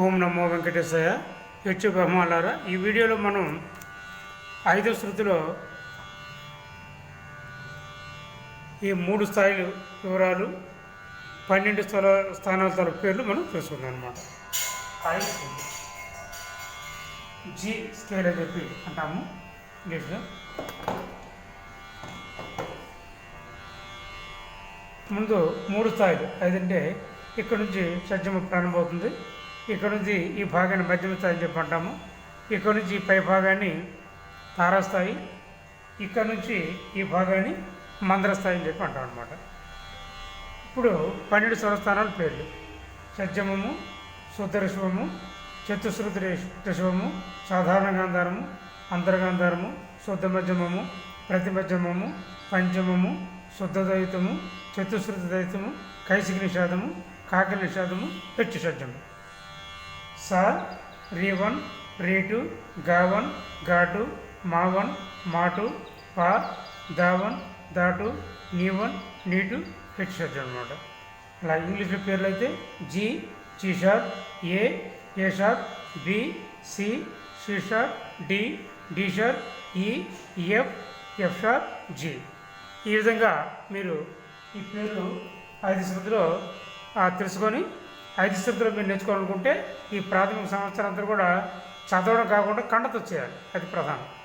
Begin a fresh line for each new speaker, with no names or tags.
ఓం నమో వెంకటేశయ్య. హెచ్చు బ్రహ్మాలారా. ఈ వీడియోలో మనం ఐదో శృతిలో ఈ మూడు స్థాయిలు వివరాలు పన్నెండు స్థల స్థానాల తరపు పేర్లు మనం తెలుసుకుందాం అనమాట జి జీ స్కేల్ అని చెప్పి అంటాము. ఇంగ్లీష్లో ముందు మూడు స్థాయిలు. అదంటే ఇక్కడ నుంచి షడ్జమ ప్రారంభమవుతుంది. ఇక్కడ నుంచి ఈ భాగాన్ని మధ్యమ స్థాయి అని చెప్పి అంటాము ఇక్కడ నుంచి ఈ పై భాగాన్ని తారస్థాయి ఇక్కడ నుంచి ఈ భాగాన్ని మందరస్థాయి అని చెప్పి అంటాం అనమాట ఇప్పుడు పన్నెండు స్వరస్థానాల పేర్లు. సజ్జమము శుద్ధ చతుశ్రుతి ఋషభము సాధారణ గాంధారము అంతర్గాంధారము శుద్ధ మధ్యమము ప్రతి మధ్యమము పంచమము శుద్ధ దైతము చతుశ్రుతి దైతము కైసిక నిషాదము కాకి నిషాదము పెచ్చు షడ్జము సార్ రీ వన్ రే టు గావన్ ఘాటు మా మాటు పా దావన్ దాటు నీవన్ నీటు హెచ్ షార్ట్ అనమాట అలా ఇంగ్లీష్లో పేర్లు అయితే G G sharp A A sharp B C C sharp D D sharp E F F sharp G. ఈ విధంగా మీరు ఈ పేర్లు ఐదు శృతిలో తెలుసుకొని ఐదు శృతులు మీరు నేర్చుకోవాలనుకుంటే ఈ ప్రాథమిక సంవత్సరం అంతా కూడా చదవడం కాకుండా కండతో చేయాలి. అది ప్రధానం.